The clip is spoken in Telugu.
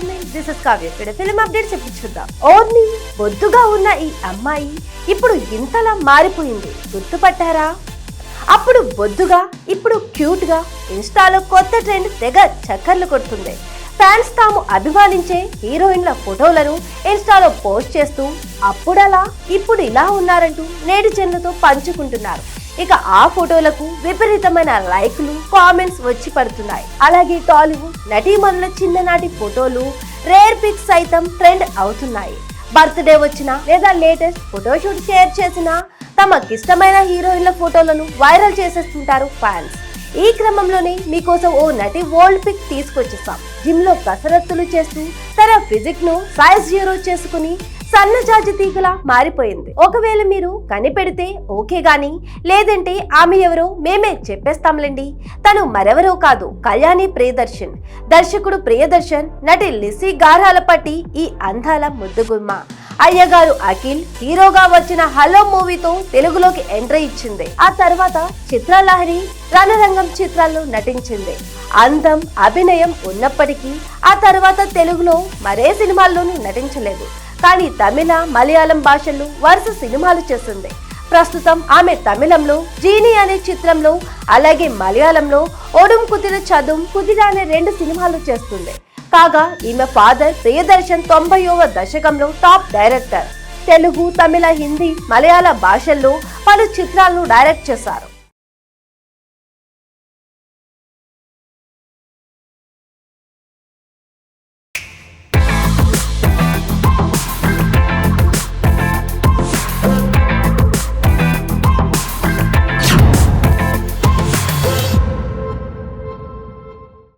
అండి దిస్ ఇస్ కావ్య ఇక్కడ ఫిలిం అప్డేట్స్ ఇప్పుడు చూద్దాం ఓన్లీ బొద్దుగా ఉన్న ఈ అమ్మాయి ఇప్పుడు ఇంతలా మారిపోయింది. గుర్తుపట్టారా? అప్పుడు బొద్దుగా ఇప్పుడు క్యూట్గా ఇన్స్టాలో కొత్త ట్రెండ్ తెగ చక్కర్లు కొడుతుంది. ఫ్యాన్స్ తాము అభిమానించే హీరోయిన్ల ఫోటోలను ఇన్స్టాలో పోస్ట్ చేస్తూ అప్పుడలా ఇప్పుడు ఇలా ఉన్నారంటూ నేటిజన్లతో పంచుకుంటున్నారు. ఇక ఆ ఫోటోలకు విపరీతమైన లైక్లు కామెంట్స్ వచ్చి పడుతున్నాయి. అలాగే టాలీవుడ్ నటీమణుల చిన్ననాటి ఫోటోలు రేర్ పిక్స్ సైతం ట్రెండ్ అవుతున్నాయి. బర్త్డే వచ్చిన లేదా లేటెస్ట్ ఫోటోషూట్ షేర్ చేసిన తమకిష్టమైన హీరోయిన్ల ఫోటోలను వైరల్ చేసేస్తుంటారు ఫ్యాన్స్. ఈ క్రమంలోనే మీకోసం ఓ నటి వరల్డ్ పిక్ తీసుకొచ్చేసాం జిమ్లో కసరత్తులు చేస్తూ తన ఫిజిక్ను సైజ్ జీరో చేసుకుని సన్నజాజి తీగలా మారిపోయింది. ఒకవేళ మీరు కనిపెడితే ఓకే గాని లేదంటే ఆమె ఎవరో మేమే చెప్పేస్తాంలేండి. తను మరెవరో కాదు కళ్యాణి ప్రియదర్శన్. దర్శకుడు ప్రియదర్శన్ నటి లిసి గారాలపట్టి ఈ అందాల ముద్దుగుమ్మ. అయ్యగారు అఖిల్ హీరోగా వచ్చిన హలో మూవీతో తెలుగులోకి ఎంట్రీ ఇచ్చింది. ఆ తర్వాత చిత్రలహరి రణరంగం చిత్రాల్లో నటించింది. అందం అభినయం ఉన్నప్పటికీ ఆ తర్వాత తెలుగులో మరే సినిమాల్లోనూ నటించలేదు. కానీ తమిళ మలయాళం భాషల్లో వరుస సినిమాలు చేస్తుంది. ప్రస్తుతం ఆమె తమిళంలో జీని అనే చిత్రంలో అలాగే మలయాళంలో ఒడుం కుదిర చదుం కుదిర అనే రెండు సినిమాలు చేస్తుంది. కాగా ఈమె ఫాదర్ ప్రియదర్శన్ తొంభైవ దశకంలో టాప్ డైరెక్టర్. తెలుగు తమిళ హిందీ మలయాళ భాషల్లో పలు చిత్రాలను డైరెక్ట్ చేశారు.